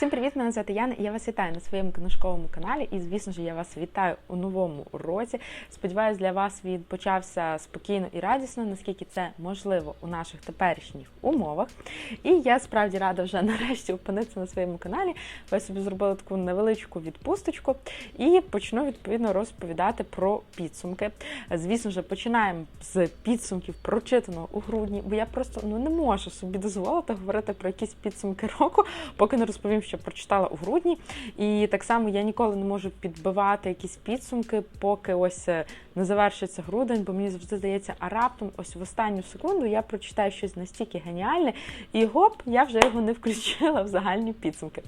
Всім привіт! Мене звати Яна я вас вітаю на своєму книжковому каналі. І, звісно ж, я вас вітаю у новому році. Сподіваюсь, для вас він почався спокійно і радісно, наскільки це можливо у наших теперішніх умовах. І я справді рада вже нарешті опинитися на своєму каналі. Я собі зробила таку невеличку відпусточку і почну відповідно розповідати про підсумки. Звісно ж, починаємо з підсумків прочитаного у грудні, бо я просто ну не можу собі дозволити говорити про якісь підсумки року, поки не розповім, що прочитала у грудні. І так само я ніколи не можу підбивати якісь підсумки, поки ось е, не завершиться грудень, бо мені завжди здається, а раптом ось в останню секунду я прочитаю щось настільки геніальне, і гоп, я вже його не включила в загальні підсумки.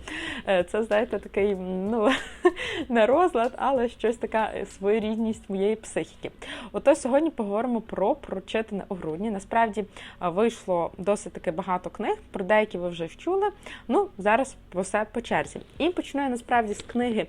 Е, Це, знаєте, такий ну не розлад, але щось така своєрідність моєї психіки. Ото сьогодні поговоримо про прочитане у грудні. Насправді вийшло досить таки багато книг, про деякі ви вже вчули. Ну, зараз все по черзі. І почну я насправді з книги,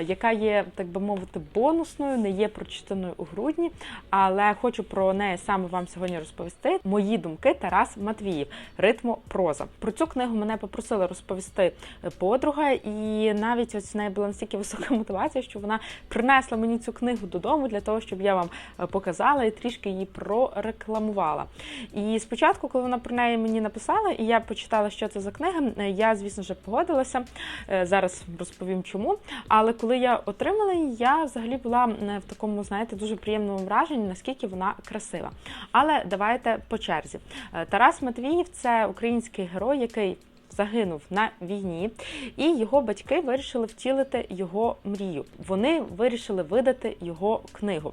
яка є, так би мовити, бонусною, не є прочитаною у грудні, але хочу про неї саме вам сьогодні розповісти. Мої думки Тарас Матвіїв, ритмо проза. Про цю книгу мене попросили розповісти подруга, і навіть ось в неї була настільки висока мотивація, що вона принесла мені цю книгу додому для того, щоб я вам е, показала і трішки її прорекламувала. І спочатку, коли вона про неї мені написала, і я почитала, що це за книга, е, я, звісно ж, погодилася. Е, Зараз розповім чому. Але коли я отримала її, я взагалі була в такому, знаєте, дуже приємному враженні, наскільки вона красива. Але давайте по черзі. Е, Тарас Матвіїв це український герой, який загинув на війні, і його батьки вирішили втілити його мрію. Вони вирішили видати його книгу.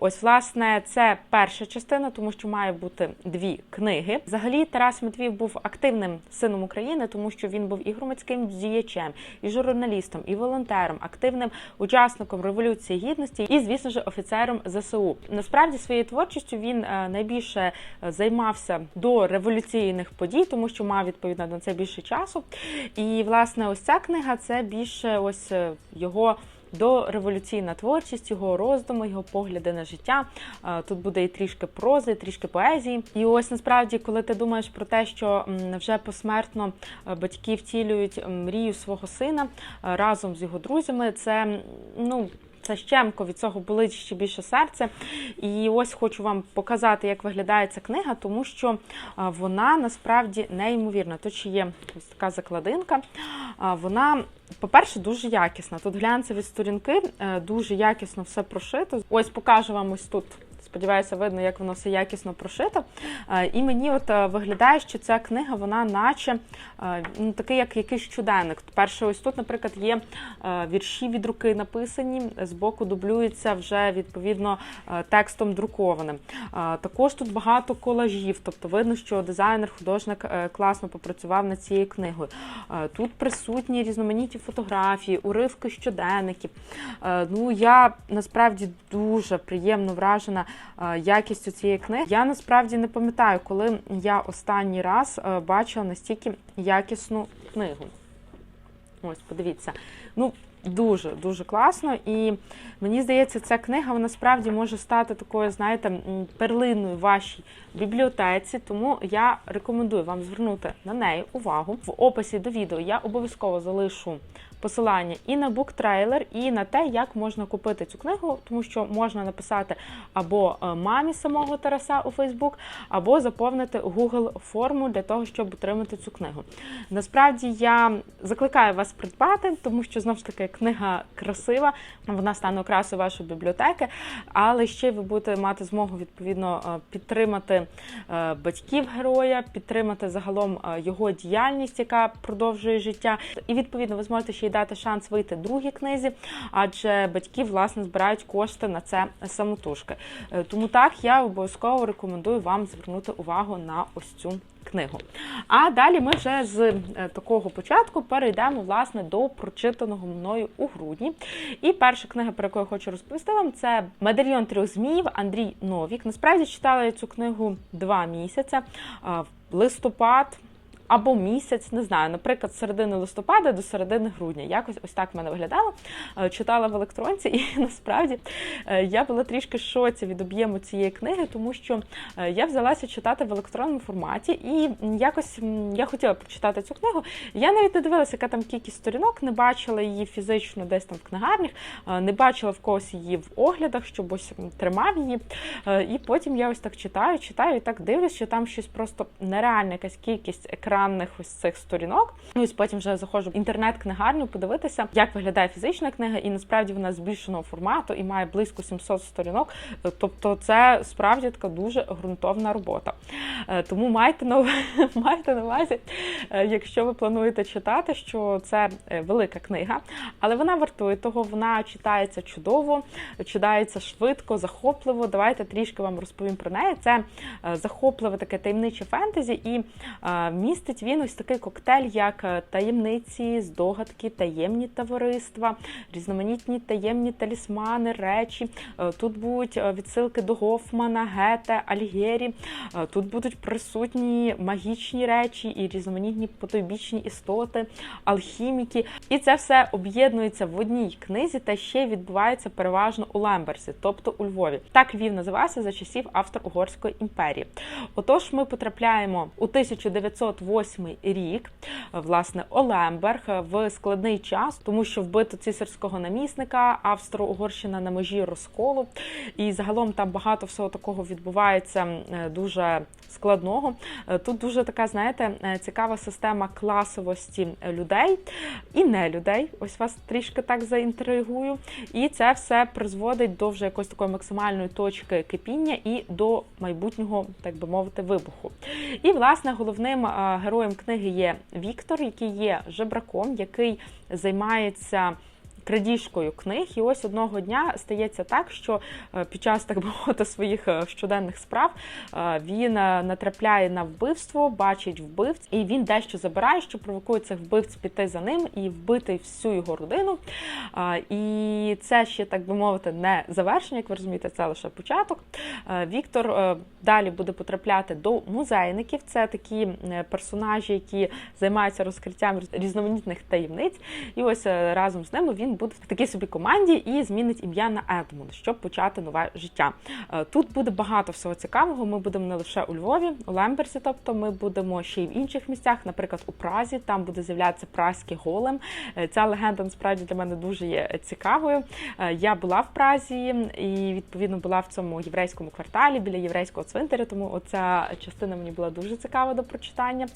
Ось, власне, це перша частина, тому що має бути дві книги. Взагалі, Тарас Матвіїв був активним сином України, тому що він був і громадським діячем, і журналістом, і волонтером, активним учасником революції гідності, і, звісно ж, офіцером ЗСУ. Насправді своєю творчістю він е, найбільше е, займався до революційних подій, тому що мав відповідно на це більше часу. І власне, ось ця книга це більше ось е, його. Дореволюційна творчість, його роздуми, його погляди на життя. Е, Тут буде і трішки прози, і трішки поезії. І ось насправді, коли ти думаєш про те, що вже посмертно е, батьки втілюють мрію свого сина разом з його друзями, це ну. Це щемко від цього болить ще більше серце. І ось хочу вам показати, як виглядає ця книга, тому що вона насправді неймовірна. Тут ще є ось така закладинка. Вона, по-перше, дуже якісна. Тут глянцеві сторінки, е, дуже якісно все прошито. Ось покажу вам ось тут. Сподіваюся, видно, як воно все якісно прошито. Е, І мені от е, виглядає, що ця книга, вона наче е, ну, такий, як якийсь щоденник. Перше, ось тут, наприклад, є вірші від руки написані, збоку дублюється вже відповідно текстом друкованим. Також тут багато колажів, тобто видно, що дизайнер-художник е, класно попрацював над цією книгою. Тут присутні різноманітні фотографії, уривки щоденників. Ну, я насправді дуже приємно вражена якістю цієї книги. Я насправді не пам'ятаю, коли я останній раз е, бачила настільки якісну книгу. Ось, подивіться. Ну, дуже дуже класно. І мені здається, ця книга вона справді може стати такою, знаєте, перлиною в вашій бібліотеці. Тому я рекомендую вам звернути на неї увагу. В описі до відео я обов'язково залишу посилання і на буктрейлер, і на те, як можна купити цю книгу, тому що можна написати або е, мамі самого Тараса у Фейсбук, або заповнити Google форму для того, щоб отримати цю книгу. Насправді я закликаю вас придбати, тому що знову ж таки книга красива, вона стане окрасою вашої бібліотеки, але ще ви будете мати змогу відповідно е, підтримати е, батьків героя, підтримати загалом його діяльність, яка продовжує життя. І відповідно ви зможете ще й дати шанс вийти другій книзі, адже батьки власне збирають кошти на це самотужки. Е, Тому так я обов'язково рекомендую вам звернути увагу на ось цю книгу. А далі ми вже з е, такого початку перейдемо власне до прочитаного мною у грудні. І перша книга, про яку я хочу розповісти вам, це Медальйон трьох зміїв Андрій Новік. Насправді читала я цю книгу два місяці. Е, Листопад. Або місяць, не знаю, наприклад, з середини листопада до середини грудня. Якось ось так в мене виглядало. Е, Читала в електронці, і насправді е, я була трішки шоці від об'єму цієї книги, тому що е, я взялася читати в електронному форматі, і якось я хотіла прочитати цю книгу. Я навіть не дивилася, яка там кількість сторінок, не бачила її фізично десь там в книгарнях, не бачила в когось її в оглядах, щоб ось тримав її. І потім я ось так читаю, читаю і так дивлюсь, що там щось просто нереальна якась кількість екранних ось цих сторінок. Ну і потім вже заходжу в інтернет-книгарню подивитися, як виглядає фізична книга, і насправді вона збільшеного формату і має близько 700 сторінок. Е, Тобто, це справді така дуже ґрунтовна робота. Е, Тому майте на майте на увазі, е, якщо ви плануєте читати, що це велика книга, але вона вартує того, вона читається чудово, читається швидко, захопливо. Давайте трішки вам розповім про неї. Це захопливе таке таємниче фентезі, і е, містить він ось такий коктейль, як е, таємниці, здогадки, таємні товариства, різноманітні таємні талісмани, речі. Е, Тут будуть е, відсилки до Гофмана, Гете, Альгері. Е, Тут будуть присутні магічні речі і різноманітні потойбічні істоти, алхіміки. І це все об'єднується в одній книзі та ще відбувається переважно у Лемберсі, тобто у Львові. Так Львів називався за часів Австро-Угорської імперії. Отож, ми потрапляємо у 1908 рік, е, власне, Олемберг е, в складний час, тому що вбито цісарського намісника, Австро-Угорщина на межі розколу. І загалом там багато всього такого відбувається е, дуже складного. Е, Тут дуже така, знаєте, цікава система класовості людей і не людей. Ось вас трішки так заінтригую. І це все призводить до вже якоїсь такої максимальної точки кипіння і до майбутнього, так би мовити, вибуху. І власне головним героєм книги є Віктор, який є жебраком, який займається. Крадіжкою книг, і ось одного дня стається так, що е, під час так мовити своїх е, щоденних справ е, він натрапляє на вбивство, бачить вбивць, і він дещо забирає, що провокує цих вбивць піти за ним і вбити всю його родину. І це ще так би мовити не завершення, як ви розумієте, це лише початок. Віктор далі буде потрапляти до музейників. Це такі персонажі, які займаються розкриттям різноманітних таємниць. І ось разом з ними він буде в такій собі команді і змінить ім'я на Едмунд, щоб почати нове життя. Е, Тут буде багато всього цікавого. Ми будемо не лише у Львові, у Лемберсі, тобто ми будемо ще й в інших місцях, наприклад, у Празі. Там буде з'являтися празький голем. Е, Ця легенда насправді для мене дуже є цікавою. Е, Я була в Празі і відповідно була в цьому єврейському кварталі біля єврейського цвинтаря, тому оця частина мені була дуже цікава до прочитання.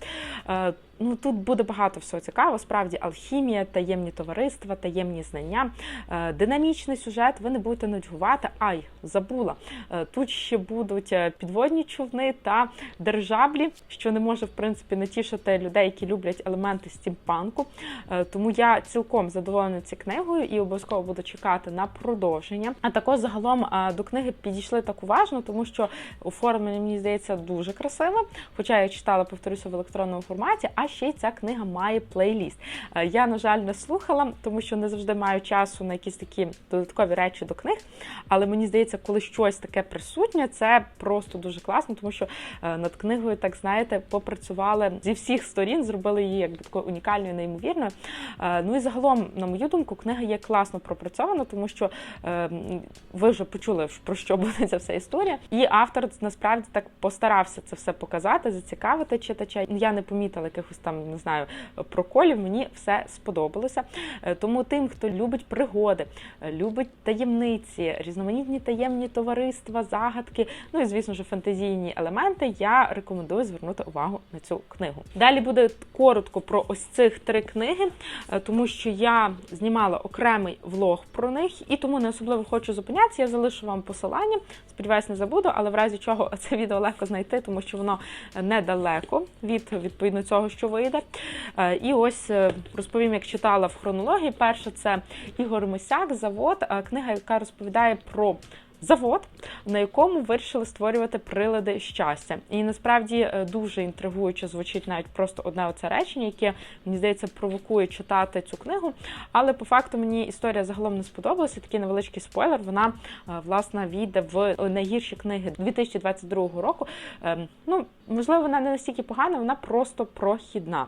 Ну тут буде багато всього цікавого. Справді алхімія, таємні товариства, таємні знання, е, динамічний сюжет. Ви не будете нудьгувати. Ай, забула. Е, Тут ще будуть е, підводні човни та держаблі, що не може в принципі не тішити людей, які люблять елементи стімпанку. Тому я цілком задоволена цією книгою і обов'язково буду чекати на продовження. А також загалом до книги підійшли так уважно, тому що оформлення мені здається дуже красиве. Хоча я читала, повторюся, в електронному форматі. А ще й ця книга має плейліст. Я, на жаль, не слухала, тому що не завжди маю часу на якісь такі додаткові речі до книг. Але мені здається, коли щось таке присутнє, це просто дуже класно, тому що е, над книгою, так знаєте, попрацювали зі всіх сторін, зробили її якби такою унікальною, неймовірною. Е, Ну і загалом, на мою думку, книга є класно пропрацьована, тому що е, ви вже почули про що буде ця вся історія. І автор насправді так постарався це все показати, зацікавити читача. Я не помітила якихось там, не знаю, проколів. Мені все сподобалося. Тому тим, хто любить пригоди, е, любить таємниці, різноманітні таємні товариства, загадки, ну і звісно ж фантазійні елементи, я рекомендую звернути увагу на цю книгу. Далі буде коротко про ось цих три книги, е, тому що я знімала окремий влог про них, і тому не особливо хочу зупинятися. Я залишу вам посилання. Сподіваюсь, не забуду, але в разі чого це відео легко знайти, тому що воно недалеко від відповідно цього, що вийде. Е, І ось розповім, як читала в хронології. Перше це Ігор Мисяк, завод, е, книга, яка розповідає про. Завод, на якому вирішили створювати прилади щастя, і насправді е, дуже інтригуюче звучить навіть просто одне оце речення, яке мені здається провокує читати цю книгу. Але по факту мені історія загалом не сподобалася. Такий невеличкий спойлер. Вона е, власне війде в найгірші книги 2022 року. Ем, Ну Можливо, вона не настільки погана, вона просто прохідна.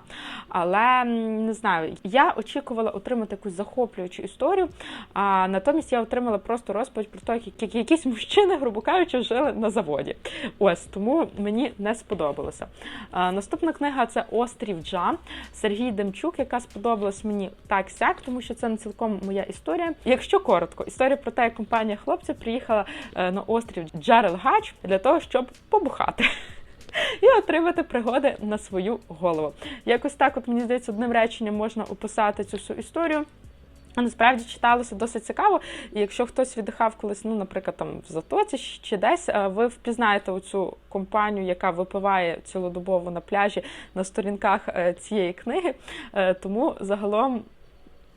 Але не знаю, я очікувала отримати якусь захоплюючу історію, а натомість я отримала просто розповідь про те, як- як якісь мужчини, грубо кажучи, жили на заводі. Ось тому мені не сподобалося. А, наступна книга це Острів Джа Сергій Демчук, яка сподобалась мені так сяк, тому що це не цілком моя історія. Якщо коротко, історія про те, як компанія хлопців приїхала е, на острів Джарел Гач для того, щоб побухати. І отримати пригоди на свою голову. Якось так, от мені здається, одним реченням можна описати цю всю історію. Насправді читалося досить цікаво. І якщо хтось віддихав колись, ну, наприклад, там в Затоці чи десь, е, ви впізнаєте оцю компанію, яка випиває цілодобово на пляжі на сторінках е, цієї книги. Е, Тому загалом.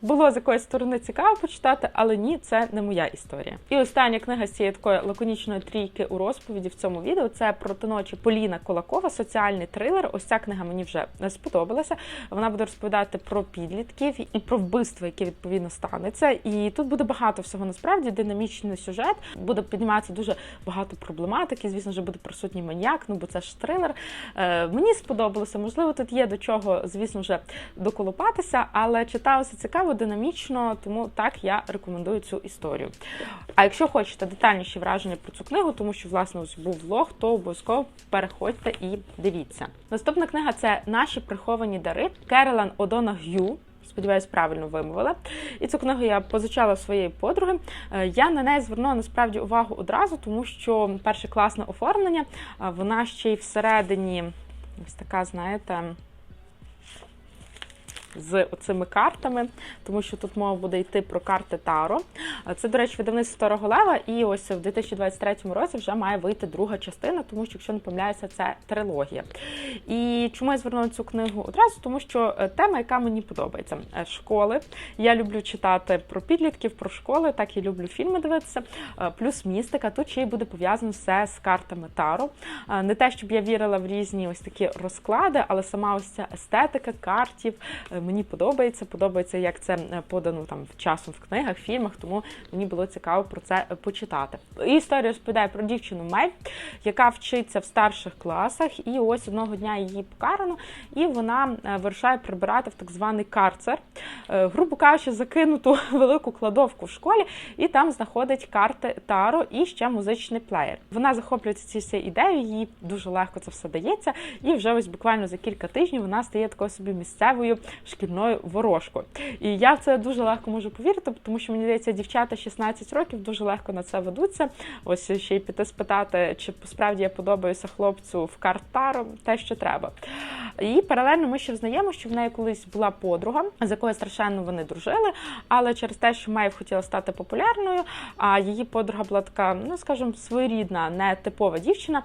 Було з якоїсь сторони цікаво почитати, але ні, це не моя історія. І остання книга з цієї такої лаконічної трійки у розповіді в цьому відео це «Протиночі Поліна Колакова, соціальний трилер. Ось ця книга мені вже сподобалася. Вона буде розповідати про підлітків і про вбивство, яке відповідно станеться. І тут буде багато всього насправді динамічний сюжет. Буде підніматися дуже багато проблематики. Звісно ж, буде присутній маньяк, ну бо це ж трилер. Е, мені сподобалося. Можливо, тут є до чого, звісно, вже доколупатися, але читалося цікаво, динамічно, тому так я рекомендую цю історію. А якщо хочете детальніші враження про цю книгу, тому що власне ось був влог, то обов'язково переходьте і дивіться. Наступна книга це Наші приховані дари Керолан Одона Г'ю. Сподіваюсь, правильно вимовила. І цю книгу я позичала своєї подруги. Е, Я на неї звернула насправді увагу одразу, тому що перше класне оформлення, вона ще й всередині ось така, знаєте. З оцими картами, тому що тут мова буде йти про карти Таро. Це, до речі, видавництво Старого Лева, і ось в 2023 році вже має вийти друга частина, тому що, якщо не помиляюся, це трилогія. І чому я звернула цю книгу одразу? Тому що е, тема, яка мені подобається, Е, школи. Я люблю читати про підлітків, про школи, так і люблю фільми дивитися. Е, Плюс містика. Тут ще й буде пов'язано все з картами Таро. Не те, щоб я вірила в різні ось такі розклади, але сама ось ця естетика картів мені подобається. Подобається, як це е, подано там часом в книгах, фільмах, тому мені було цікаво про це почитати. Історія розповідає про дівчину Мель, яка вчиться в старших класах, і ось одного дня її покарано, і вона е, вирушає прибирати в так званий карцер, е, грубо кажучи, закинуту велику кладовку в школі, і там знаходить карти Таро і ще музичний плеєр. Вона захоплюється цією ідеєю, їй дуже легко це все дається, і вже ось буквально за кілька тижнів вона стає такою собі місцевою шкільною ворожкою. І я в це дуже легко можу повірити, тому що мені здається, дівчата 16 років дуже легко на це ведуться. Ось ще й піти спитати, чи справді я подобаюся хлопцю в карт Таро, те, що треба. І паралельно ми ще взнаємо, що в неї колись була подруга, з якою страшенно вони дружили, але через те, що Майв хотіла стати популярною, а її подруга була така, ну скажімо, своєрідна, не типова дівчина,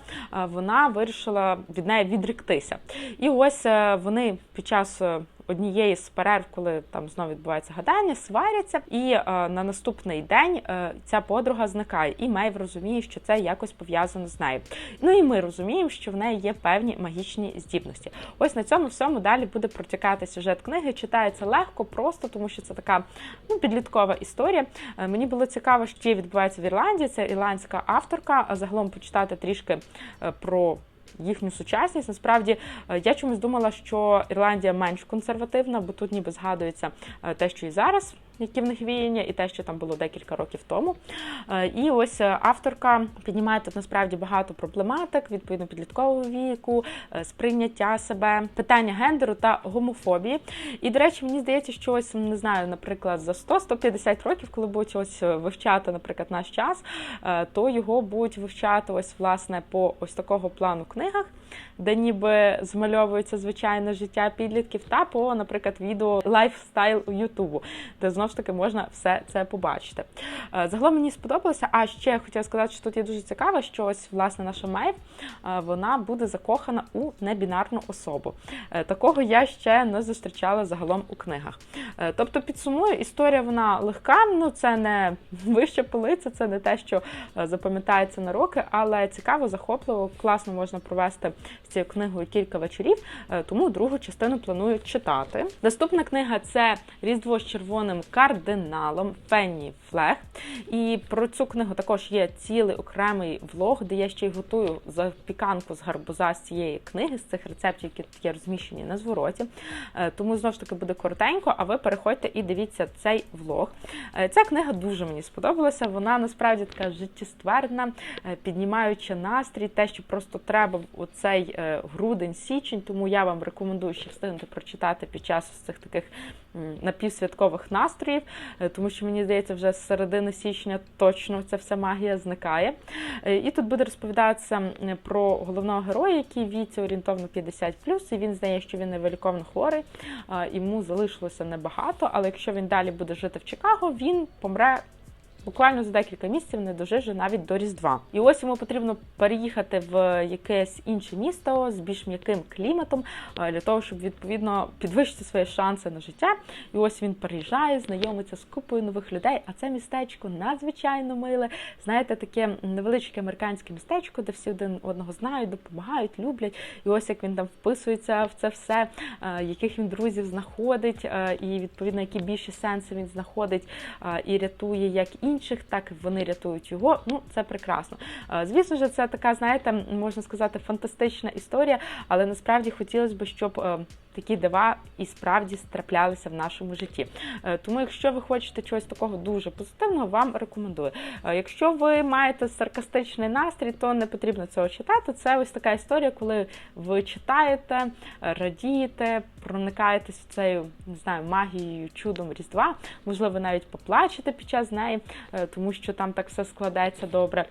вона вирішила від неї відріктися. І ось е, вони під час. Однієї з перерв, коли там знову відбувається гадання, сваряться, і е, на наступний день е, ця подруга зникає, і Мейв розуміє, що це якось пов'язано з нею. Ну і ми розуміємо, що в неї є певні магічні здібності. Ось на цьому всьому далі буде протікати сюжет книги. Читається легко, просто тому що це така ну, підліткова історія. Е, Мені було цікаво, що відбувається в Ірландії. Це ірландська авторка. А загалом почитати трішки е, про. Їхню сучасність. Насправді е, я чомусь думала, що Ірландія менш консервативна, бо тут ніби згадується е, те, що і зараз, які в них віяння, і те, що там було декілька років тому. Е, І ось е, авторка піднімає тут насправді багато проблематик, відповідно підліткового віку, е, сприйняття себе, питання гендеру та гомофобії. І, до речі, мені здається, що ось не знаю, наприклад, за 100-150 років, коли будуть ось вивчати, наприклад, наш час, то його будуть вивчати ось власне по ось такого плану книгах, де ніби змальовується звичайне життя підлітків, та по, наприклад, відео лайфстайл у Ютубу, де знову ж таки можна все це побачити. Е, Загалом мені сподобалося. А ще я хотіла сказати, що тут є дуже цікаво, що ось власне наша Мейв, вона буде закохана у небінарну особу. Е, Такого я ще не зустрічала загалом у книгах. Е, Тобто, підсумую, історія вона легка, ну це не вища полиця, це не те, що запам'ятається на роки, але цікаво, захопливо, класно можна провести з цією книгою кілька вечорів, е, тому другу частину планую читати. Наступна книга це Різдво з червоним кардиналом Фенні Флег. І про цю книгу також є цілий окремий влог, де я ще й готую запіканку з гарбуза з цієї книги, з цих рецептів, які є розміщені на звороті. Е, Тому знову ж таки буде коротенько, а ви переходьте і дивіться цей влог. Е, Ця книга дуже мені сподобалася. Вона насправді така життєствердна, е, піднімаюча настрій, те, що просто треба в оцей е, грудень-січень. Тому я вам рекомендую ще встигнути прочитати під час цих таких напівсвяткових настроїв, е, тому що мені здається, вже з середини січня точно ця вся магія зникає. Е, І тут буде розповідатися про головного героя, який віці орієнтовно 50 і він знає, що він невеликовно хворий, йому залишилося небагато, але якщо він далі буде жити в Чикаго, він помре. Буквально за декілька місяців не дожиже навіть до Різдва. І ось йому потрібно переїхати в якесь інше місто з більш м'яким кліматом е, для того, щоб відповідно підвищити свої шанси на життя. І ось він переїжджає, знайомиться з купою нових людей. А це містечко надзвичайно миле. Знаєте, таке невеличке американське містечко, де всі один одного знають, допомагають, люблять. І ось як він там вписується в це все, е, яких він друзів знаходить, е, і відповідно які більші сенси він знаходить і рятує як інших, так вони рятують його. Ну це прекрасно. Е, Звісно ж, це така, знаєте, можна сказати, фантастична історія, але насправді хотілося б, щоб. Такі дива і справді траплялися в нашому житті. Е, Тому, якщо ви хочете чогось такого дуже позитивного, вам рекомендую. Е, Якщо ви маєте саркастичний настрій, то не потрібно цього читати. Це ось така історія, коли ви читаєте, радієте, проникаєтесь цією не знаю, магією, чудом Різдва. Можливо, навіть поплачете під час неї, е, тому що там так все складається добре,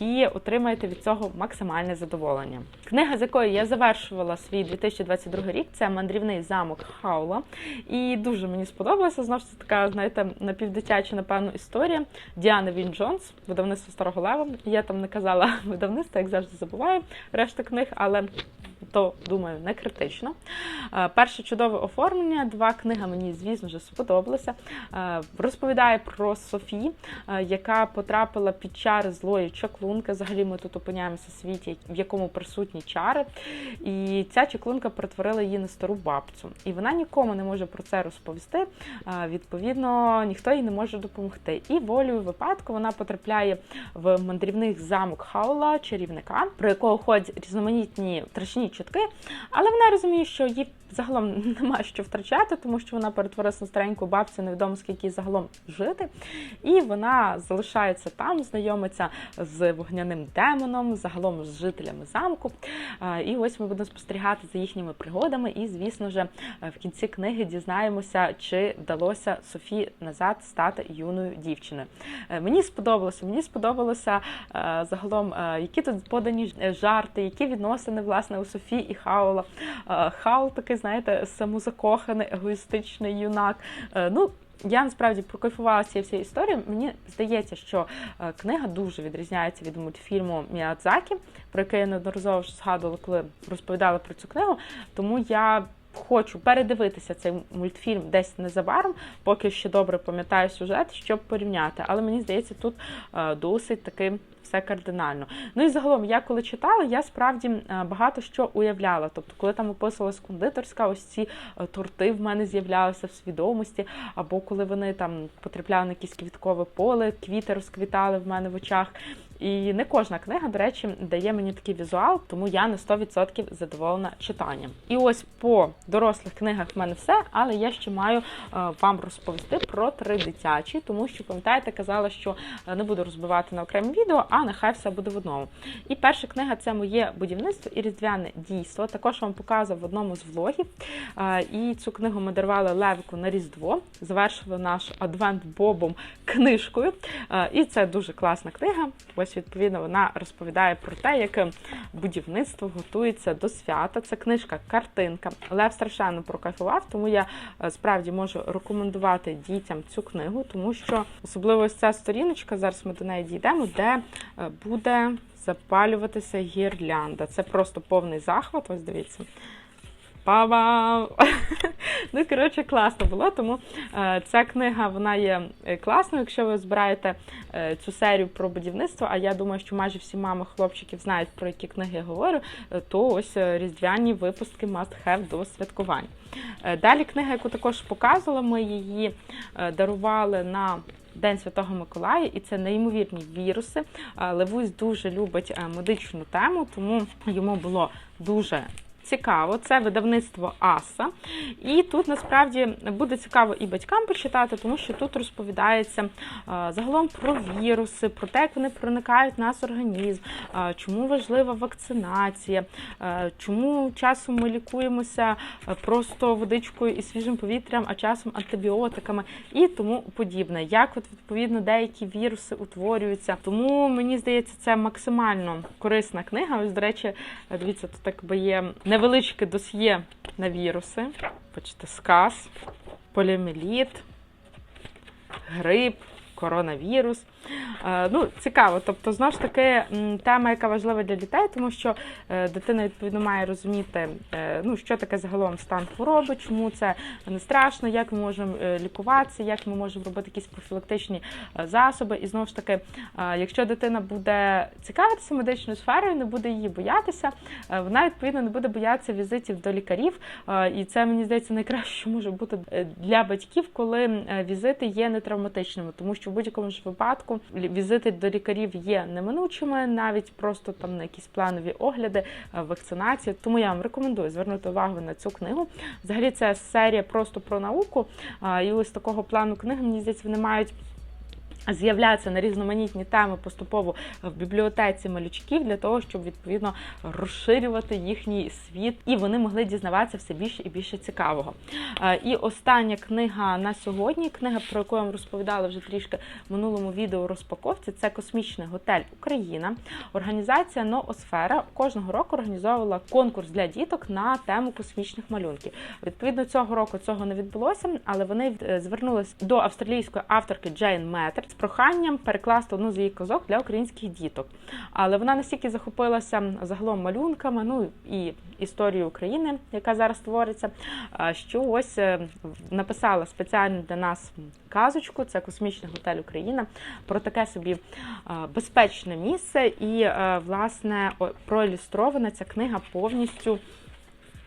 і отримаєте від цього максимальне задоволення. Книга, з якою я завершувала свій 2022 рік, це мандрівний замок Хаула. І дуже мені сподобалося. Знову ж це така, знаєте, напівдитяча, напевно, історія Діани Він Джонс, видавництво Старого Лева. Я там не казала видавництво, як завжди забуваю решта книг, але то думаю не критично. Е, Перше чудове оформлення. Два книги мені, звісно ж, сподобалися. Е, Розповідає про Софі, е, яка потрапила під чари злої чаклунки. Взагалі ми тут опиняємося в світі, в якому присутні чари. І ця чаклунка перетворила її на стару бабцю. І вона нікому не може про це розповісти. Відповідно, ніхто їй не може допомогти. І волею випадку вона потрапляє в мандрівний замок Хаула, чарівника, про якого ходять різноманітні страшні чутки, але вона розуміє, що їй загалом немає що втрачати, тому що вона перетворилася на стареньку бабцю, невідомо скільки загалом жити. І вона залишається там, знайомиться з вогняним демоном, загалом з жителями замку. І ось ми будемо спостерігати за їхніми пригодами. І, звісно ж, в кінці книги дізнаємося, чи вдалося Софі назад стати юною дівчиною. Е, Мені сподобалося, мені сподобалося е, загалом, е, які тут подані жарти, які відносини власне у Софі і Хаула. Е, Хаул такий, знаєте, самозакоханий, егоїстичний юнак. Е, Ну, я насправді прокайфувала цією всією історією. Мені здається, що е, книга дуже відрізняється від мультфільму Міадзакі, про який я неодноразово згадувала, коли розповідала про цю книгу. Тому я хочу передивитися цей мультфільм десь незабаром, поки ще добре пам'ятаю сюжет, щоб порівняти. Але мені здається, тут е, досить таки все кардинально. Ну і загалом, я коли читала, я справді е, багато що уявляла. Тобто, коли там описувалась кондитерська, ось ці е, торти в мене з'являлися в свідомості, або коли вони там потрапляли на якесь квіткове поле, квіти розквітали в мене в очах. І не кожна книга, до речі, дає мені такий візуал, тому я на 100% задоволена читанням. І ось по дорослих книгах в мене все, але я ще маю е, вам розповісти про три дитячі, тому що пам'ятаєте, казала, що е, не буду розбивати на окремі відео, а нехай все буде в одному. І перша книга це моє будівництво і різдвяне дійство. Також вам показував в одному з влогів. Е, І цю книгу ми дарували Левику на Різдво. Завершили наш адвент Бобом книжкою. І це дуже класна книга. Ось відповідно вона розповідає про те, як е, будівництво готується до свята. Це книжка картинка. Лев страшенно прокайфував, тому я е, справді можу рекомендувати дітям цю книгу, тому що особливо ось ця сторіночка, зараз ми до неї дійдемо, де е, буде запалюватися гірлянда. Це просто повний захват. Ось дивіться. Па-бам! Ну, коротше, класно було, тому е, ця книга вона є е, класною, якщо ви збираєте е, цю серію про будівництво. А я думаю, що майже всі мами хлопчиків знають, про які книги я говорю, то ось різдвяні випуски must have до святкування. Е, Далі книга, яку також показувала, ми її дарували на День Святого Миколая, і це неймовірні віруси. Левусь дуже любить медичну тему, тому йому було дуже. Цікаво, це видавництво Аса. І тут насправді буде цікаво і батькам почитати, тому що тут розповідається е, загалом про віруси, про те, як вони проникають в наш організм, е, чому важлива вакцинація, е, чому часом ми лікуємося просто водичкою і свіжим повітрям, а часом антибіотиками і тому подібне. Як от відповідно деякі віруси утворюються. Тому мені здається, це максимально корисна книга. Ось, до речі, дивіться, тут так би є невеличке досьє на віруси. Бачите, сказ, поліомеліт, грип, коронавірус. Е, Ну, цікаво. Тобто, знову ж таки, тема, яка важлива для дітей, тому що е, дитина відповідно має розуміти, е, ну, що таке загалом стан хвороби, чому це не страшно, як ми можемо лікуватися, як ми можемо робити якісь профілактичні засоби. І знову ж таки, якщо дитина буде цікавитися медичною сферою, не буде її боятися, вона відповідно не буде боятися візитів до лікарів. І це мені здається найкраще, може бути для батьків, коли візити є нетравматичними, тому що будь-якому ж випадку візити до лікарів є неминучими, навіть просто там на якісь планові огляди, е, вакцинації. Тому я вам рекомендую звернути увагу на цю книгу. Взагалі, це серія просто про науку. І ось такого плану книги, мені здається, вони мають. З'являються на різноманітні теми поступово в бібліотеці малючків для того, щоб відповідно розширювати їхній світ, і вони могли дізнаватися все більше і більше цікавого. І остання книга на сьогодні, книга, про яку я вам розповідала вже трішки в минулому відео розпаковці, це космічний готель Україна. Організація Ноосфера кожного року організовувала конкурс для діток на тему космічних малюнків. Відповідно, цього року цього не відбулося, але вони е, звернулись до австралійської авторки Джейн Метр з проханням перекласти одну з її казок для українських діток. Але вона настільки захопилася загалом малюнками, ну і історією України, яка зараз твориться, що ось е, написала спеціально для нас казочку. Це космічний готель Україна про таке собі безпечне місце. І е, власне проілюстрована ця книга повністю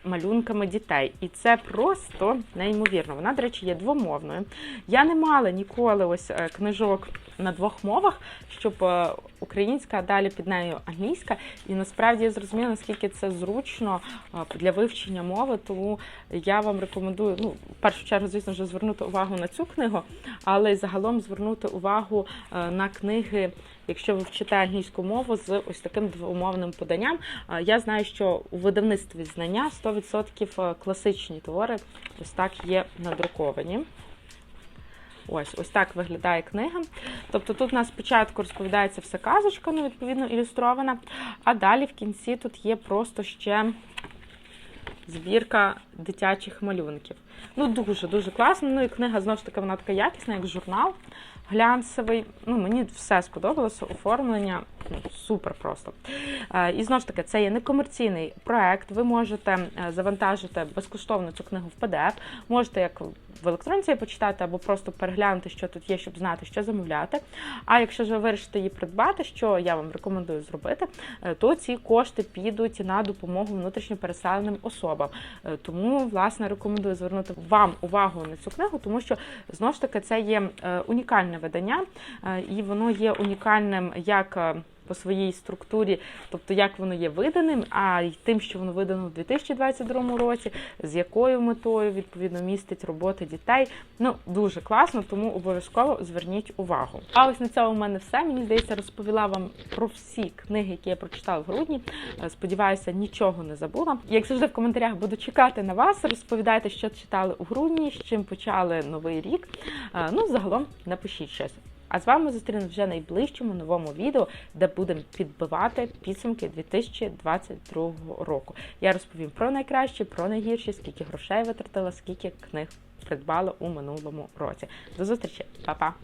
малюнками дітей. І це просто неймовірно. Вона, до речі, є двомовною. Я не мала ніколи ось е, книжок на двох мовах, щоб е, українська, а далі під нею англійська. І насправді я зрозуміла, наскільки це зручно е, для вивчення мови. Тому я вам рекомендую, ну, в першу чергу, звісно, вже звернути увагу на цю книгу, але й загалом звернути увагу е, на книги. Якщо ви вчите англійську мову з ось таким двомовним поданням, я знаю, що у видавництві знання 100% класичні твори ось так є надруковані. Ось, ось так виглядає книга. Тобто тут у нас спочатку розповідається все казочка, ну, відповідно, ілюстрована, а далі в кінці тут є просто ще збірка дитячих малюнків. Ну, дуже дуже класно. Ну і книга знову ж таки вона така якісна, як журнал глянцевий. Ну, мені все сподобалося. Оформлення ну, супер просто. Е, І знову ж таки, це є некомерційний проект. Ви можете е, завантажити безкоштовно цю книгу в PDF, можете як в електронці почитати або просто переглянути, що тут є, щоб знати, що замовляти. А якщо ж ви вирішите її придбати, що я вам рекомендую зробити, е, то ці кошти підуть на допомогу внутрішньо переселеним особам. Тому, власне, рекомендую звернути вам увагу на цю книгу, тому що знову ж таки це є унікальне видання, і воно є унікальним як. По своїй структурі, тобто як воно є виданим, а й тим, що воно видано у 2022 році, з якою метою відповідно містить роботи дітей. Ну дуже класно, тому обов'язково зверніть увагу. А ось на цьому в мене все. Мені здається, розповіла вам про всі книги, які я прочитала в грудні. Е, Сподіваюся, нічого не забула. Як завжди, в коментарях буду чекати на вас. Розповідайте, що читали у грудні, з чим почали новий рік. Е, Ну, загалом напишіть щось. А з вами зустрінемось вже найближчому новому відео, де будемо підбивати підсумки 2022 року. Я розповім про найкраще, про найгірше, скільки грошей витратила, скільки книг придбала у минулому році. До зустрічі, Па-па!